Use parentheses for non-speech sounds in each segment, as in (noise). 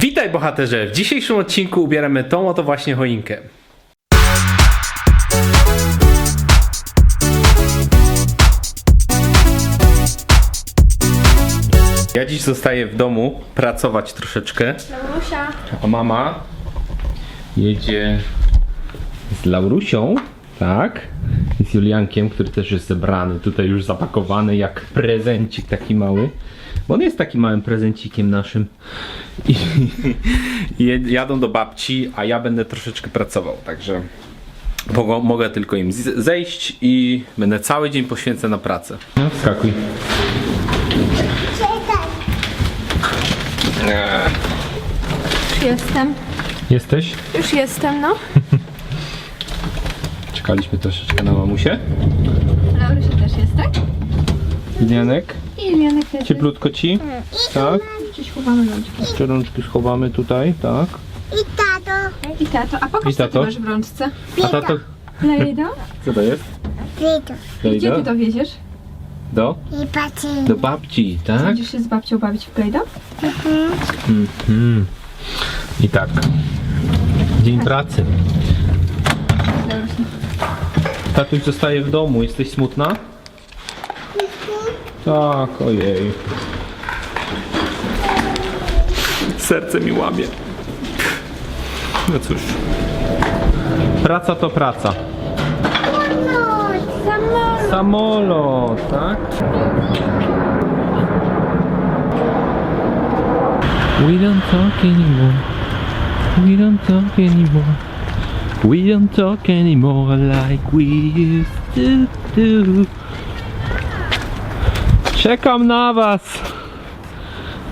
Witaj bohaterze! W dzisiejszym odcinku ubieramy tą oto właśnie choinkę. Ja dziś zostaję w domu pracować troszeczkę, Laurusia. a mama jedzie z Laurusią, tak? I z Juliankiem, który też jest zebrany, tutaj już zapakowany jak prezencik taki mały. Bo on jest takim małym prezencikiem naszym. I, (laughs) i jadą do babci, a ja będę troszeczkę pracował, także mogę, mogę tylko im zejść i będę cały dzień poświęcę na pracę. No, wskakuj. Już jestem. Jesteś? Już jestem, no. (laughs) Czekaliśmy troszeczkę na mamusię. Laurusia też jest, tak? Julianek, I cieplutko ci? Tak? Gdzieś chowamy rączki. Jeszcze rączki schowamy tutaj, tak? I tato, I tato, a pokaż I co ty tato? masz w rączce. A tato, Plejdo? co to jest? Widu Gdzie ty to wieziesz? Do? i patrzę. Do babci, tak? Będziesz się z babcią bawić w Plejdo? Mhm. I tak. Dzień pracy. Laurusia. Tatuś zostaje w domu. Jesteś smutna? Tak, ojej. Serce mi łamie. No cóż. Praca to praca. Samolot. Samolot, tak? We don't talk anymore. We don't talk anymore. We don't talk anymore like we used to do. Czekam na was.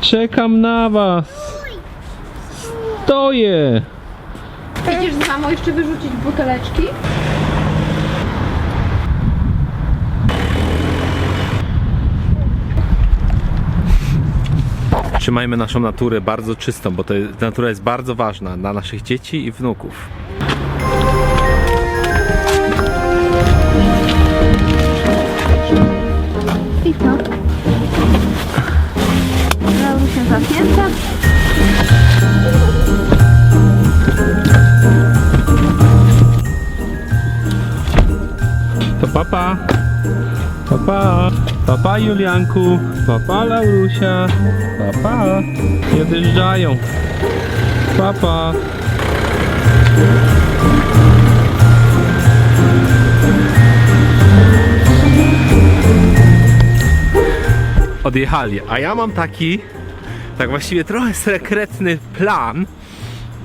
Czekam na was. Stoję. Idziesz z mamą jeszcze wyrzucić buteleczki? Trzymajmy naszą naturę bardzo czystą, bo to jest, natura jest bardzo ważna dla naszych dzieci i wnuków. Papa. Julianku. Papa Laurusia. Papa. Odjeżdżają. Papa. Odjechali, a ja mam taki, tak właściwie trochę sekretny plan,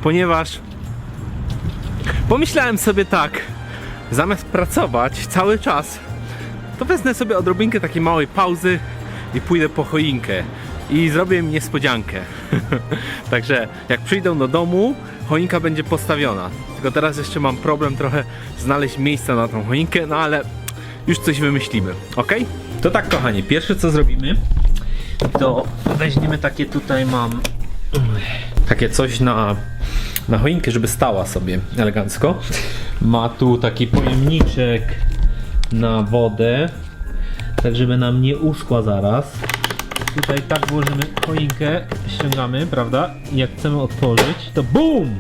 ponieważ pomyślałem sobie tak, zamiast pracować cały czas, to wezmę sobie odrobinkę takiej małej pauzy i pójdę po choinkę. I zrobię niespodziankę. (laughs) Także jak przyjdą do domu, choinka będzie postawiona. Tylko teraz jeszcze mam problem trochę znaleźć miejsce na tą choinkę, no ale już coś wymyślimy, ok? To tak, kochani, pierwsze co zrobimy, to weźmiemy takie tutaj mam takie coś na, na choinkę, żeby stała sobie elegancko. Ma tu taki pojemniczek na wodę, tak żeby nam nie uschła zaraz. Tutaj tak włożymy choinkę, ściągamy, prawda? I jak chcemy otworzyć, to BUM!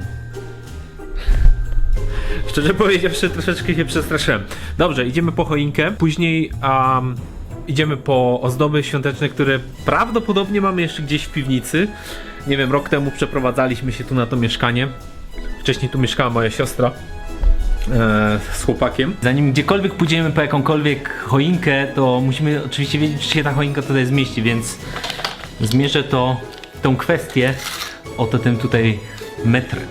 (laughs) Szczerze powiedziawszy, troszeczkę się przestraszyłem. Dobrze, idziemy po choinkę. Później um, idziemy po ozdoby świąteczne, które prawdopodobnie mamy jeszcze gdzieś w piwnicy. Nie wiem, rok temu przeprowadzaliśmy się tu na to mieszkanie. Wcześniej tu mieszkała moja siostra z chłopakiem. Zanim gdziekolwiek pójdziemy po jakąkolwiek choinkę, to musimy oczywiście wiedzieć, czy się ta choinka tutaj zmieści, więc zmierzę to, tą kwestię oto tym tutaj metrem.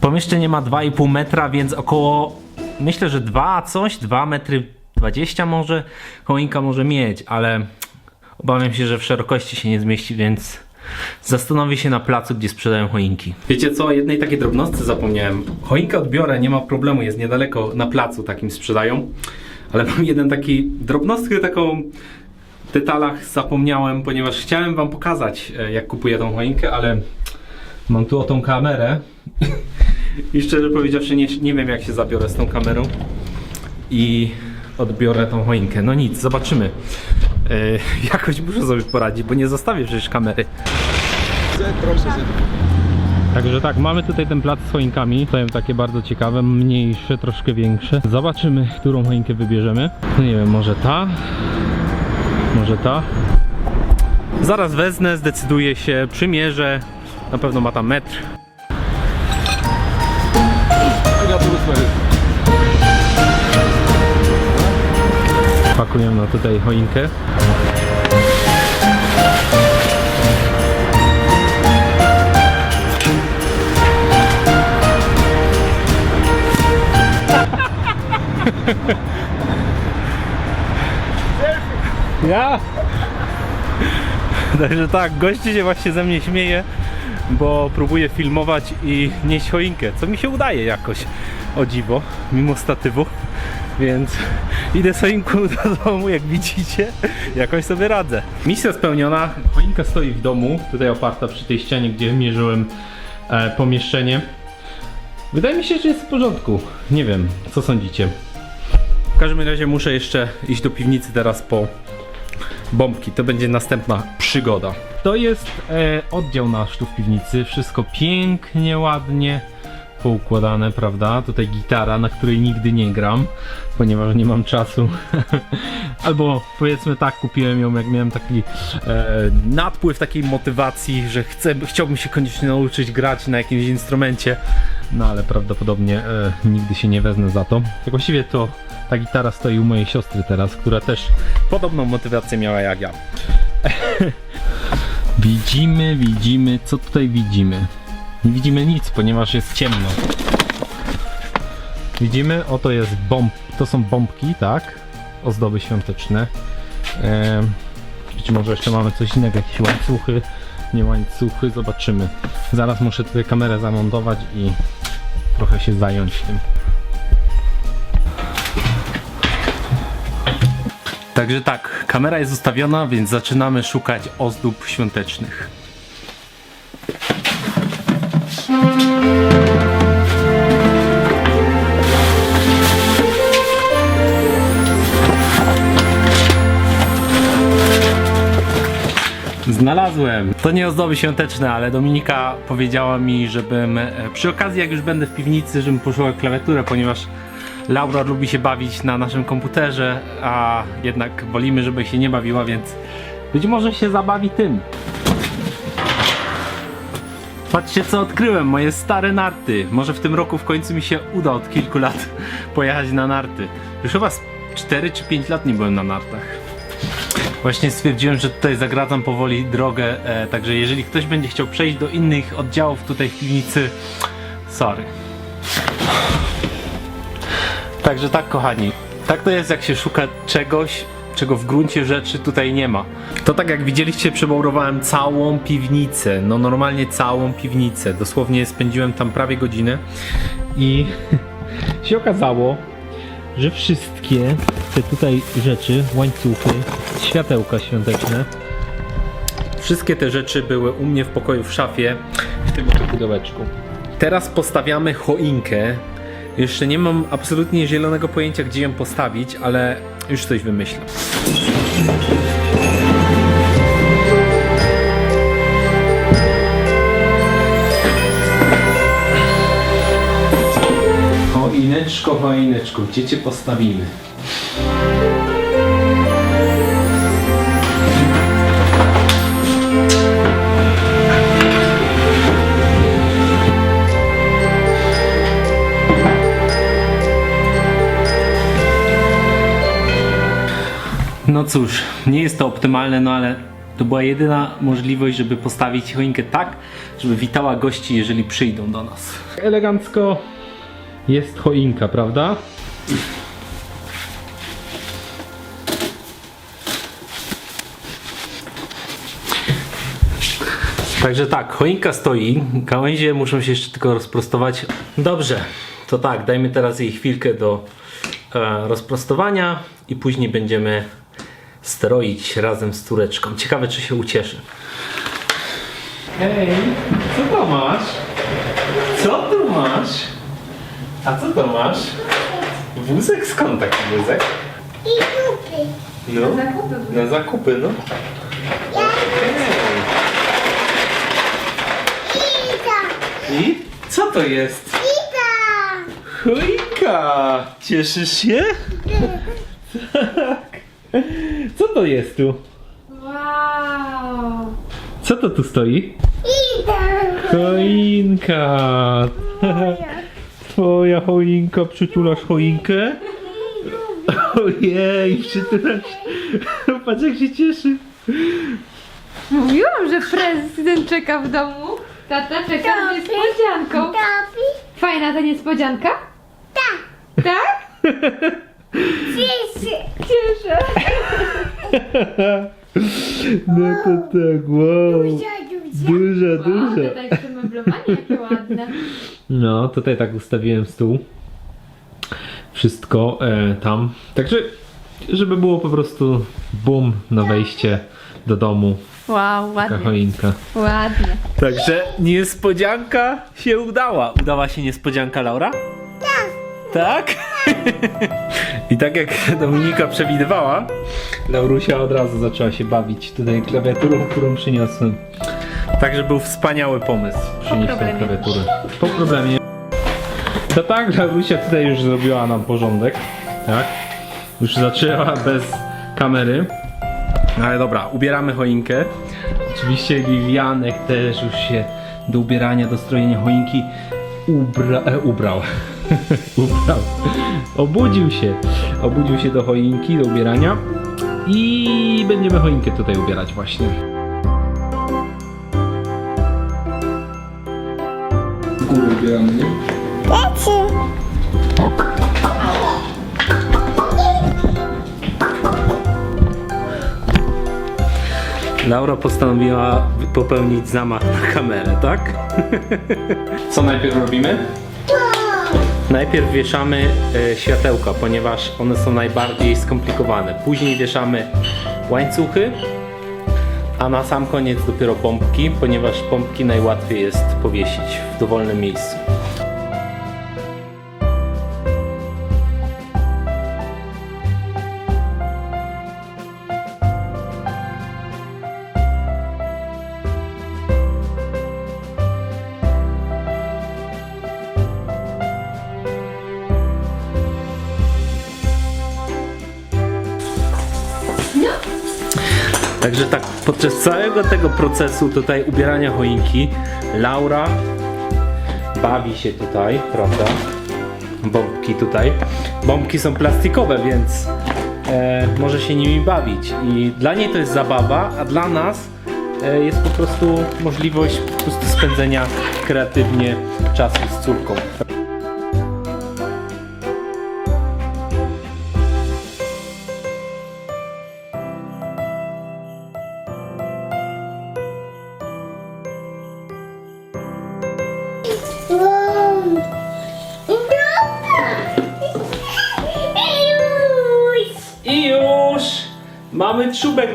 Pomieszczenie ma 2,5 metra, więc około myślę, że 2 coś, 2 metry 20 może choinka może mieć, ale obawiam się, że w szerokości się nie zmieści, więc zastanowię się na placu, gdzie sprzedają choinki. Wiecie co, jednej takiej drobnostce zapomniałem. Choinkę odbiorę, nie ma problemu, jest niedaleko na placu takim sprzedają, ale mam jeden taki drobnostkę taką w detalach zapomniałem, ponieważ chciałem wam pokazać e, jak kupuję tą choinkę, ale mam tu o tą kamerę (laughs) i szczerze powiedziawszy nie, nie wiem jak się zabiorę z tą kamerą i odbiorę tą choinkę. No nic, zobaczymy. Yy, (laughs) jakoś muszę sobie poradzić, bo nie zostawię przecież kamery. Także tak, mamy tutaj ten plac z choinkami. Są takie bardzo ciekawe, mniejsze, troszkę większe. Zobaczymy, którą choinkę wybierzemy. No nie wiem, może ta? Może ta? Zaraz wezmę, zdecyduję się, przymierzę. Na pewno ma tam metr. Pakuję na tutaj choinkę. Ja? Także tak, gości się właśnie ze mnie śmieje, bo próbuję filmować i nieść choinkę, co mi się udaje jakoś, o dziwo, mimo statywu. Więc idę choinką do domu, jak widzicie, jakoś sobie radzę. Misja spełniona, choinka stoi w domu, tutaj oparta przy tej ścianie, gdzie mierzyłem e, pomieszczenie. Wydaje mi się, że jest w porządku. Nie wiem, co sądzicie. W każdym razie muszę jeszcze iść do piwnicy teraz po bombki. To będzie następna przygoda. To jest e, oddział nasz tu w piwnicy. Wszystko pięknie, ładnie poukładane, prawda? Tutaj gitara, na której nigdy nie gram, ponieważ nie mam czasu. (laughs) Albo powiedzmy tak, kupiłem ją, jak miałem taki e, nadpływ takiej motywacji, że chcę, chciałbym się koniecznie nauczyć grać na jakimś instrumencie. No ale prawdopodobnie e, nigdy się nie wezmę za to. Tak właściwie to ta gitara stoi u mojej siostry teraz, która też podobną motywację miała jak ja. (laughs) widzimy, widzimy, co tutaj widzimy? Nie widzimy nic, ponieważ jest ciemno. Widzimy, oto jest bomb, to są bombki, tak? Ozdoby świąteczne. Ehm, być może jeszcze mamy coś innego, jakieś łańcuchy, nie łańcuchy, zobaczymy. Zaraz muszę tutaj kamerę zamontować i trochę się zająć tym. Także tak, kamera jest ustawiona, więc zaczynamy szukać ozdób świątecznych. Znalazłem! To nie ozdoby świąteczne, ale Dominika powiedziała mi, żebym e, przy okazji, jak już będę w piwnicy, żebym poszukał klawiaturę, ponieważ Laura lubi się bawić na naszym komputerze, a jednak wolimy, żeby się nie bawiła, więc być może się zabawi tym. Patrzcie co odkryłem, moje stare narty. Może w tym roku w końcu mi się uda od kilku lat (laughs) pojechać na narty. Już chyba z 4 czy 5 lat nie byłem na nartach. Właśnie stwierdziłem, że tutaj zagradzam powoli drogę, e, także jeżeli ktoś będzie chciał przejść do innych oddziałów tutaj w piwnicy, sorry. Także tak kochani, tak to jest jak się szuka czegoś, czego w gruncie rzeczy tutaj nie ma. To tak jak widzieliście, przebałrowałem całą piwnicę, no normalnie całą piwnicę. Dosłownie spędziłem tam prawie godzinę i (laughs) się okazało, że wszystkie te tutaj rzeczy, łańcuchy, światełka świąteczne, wszystkie te rzeczy były u mnie w pokoju w szafie, w tym oto pudełeczku. Teraz postawiamy choinkę. Jeszcze nie mam absolutnie zielonego pojęcia, gdzie ją postawić, ale już coś wymyślę. Choineczko, choineczko, gdzie cię postawimy? Cóż, nie jest to optymalne, no ale to była jedyna możliwość, żeby postawić choinkę tak, żeby witała gości, jeżeli przyjdą do nas. Elegancko jest choinka, prawda? Także tak, choinka stoi, gałęzie muszą się jeszcze tylko rozprostować. Dobrze, to tak, dajmy teraz jej chwilkę do e, rozprostowania i później będziemy stroić razem z tureczką. Ciekawe, czy się ucieszy. Hej, co to masz? Co tu masz? A co to masz? Wózek? Skąd taki wózek? I dupy. No, Zakupy. na zakupy, no. Ida. I co to jest? Ida. Choinka! Cieszysz się? (laughs) Tak. Co to jest tu? Wow. Co to tu stoi? Choinka! Twoja choinka, przytulasz choinkę? Ojej, przytulasz. Patrz jak się cieszy. Mówiłam, że prezydent czeka w domu. Tata czeka z niespodzianką. Topi. Fajna ta niespodzianka? Tak. Tak? Cieszy. (laughs) Cieszę. No to tak, wow. Duża, duża. Przemeblowanie jakie ładne. No, tutaj tak ustawiłem stół. Wszystko e, tam. Także, żeby było po prostu boom na wejście do domu. Wow, ładnie. choinka. Ładnie. Także niespodzianka się udała. Udała się niespodzianka, Laura? Tak. Tak? I tak jak Dominika przewidywała, Laurusia od razu zaczęła się bawić tutaj klawiaturą, którą przyniosłem. Także był wspaniały pomysł przynieść tę problemie. klawiaturę. Po problemie. To tak, Laurusia tutaj już zrobiła nam porządek. Tak? Już zaczęła bez kamery. Ale dobra, ubieramy choinkę. Oczywiście Lilianek też już się do ubierania, do strojenia choinki ubra, e, ubrał. (laughs) ubrał. Obudził się. Obudził się do choinki, do ubierania. I będziemy choinkę tutaj ubierać właśnie. Górę ubieramy, nie? Laura postanowiła popełnić zamach na kamerę, tak? Co najpierw robimy? Najpierw wieszamy e, światełka, ponieważ one są najbardziej skomplikowane. Później wieszamy łańcuchy, a na sam koniec dopiero pompki, ponieważ pompki najłatwiej jest powiesić w dowolnym miejscu. Także tak, podczas całego tego procesu tutaj ubierania choinki, Laura bawi się tutaj, prawda? Bombki tutaj. Bombki są plastikowe, więc e, może się nimi bawić. I dla niej to jest zabawa, a dla nas e, jest po prostu możliwość po prostu spędzenia kreatywnie czasu z córką.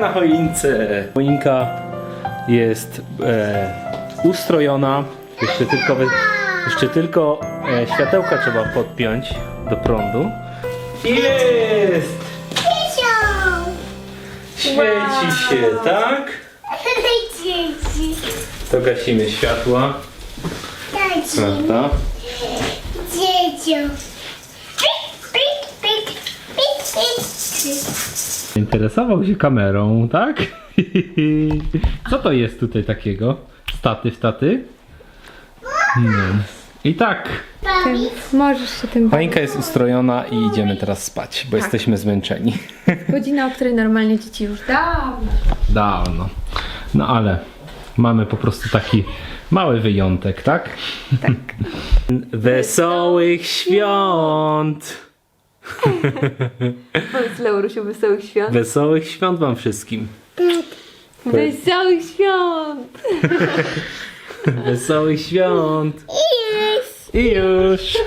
Na choince. Choinka jest e, ustrojona. Jeszcze tylko, jeszcze tylko e, światełka trzeba podpiąć do prądu. Jest! Świeci się, tak? (laughs) To gasimy światła, prawda? Pik. Interesował się kamerą, tak? (laughs) Co to jest tutaj takiego? Statyw, staty? No. I tak, Bawi. Możesz się tym bawić. jest ustrojona i idziemy teraz spać, bo jesteśmy zmęczeni. (laughs) Godzina, o której normalnie dzieci już dawno. Dawno. No ale mamy po prostu taki mały wyjątek, tak? Tak. (laughs) Wesołych świąt! (laughs) Powiedz Laurusiu, wesołych świąt. Wesołych świąt wam wszystkim. Wesołych świąt! (laughs) Wesołych świąt! Już. I już!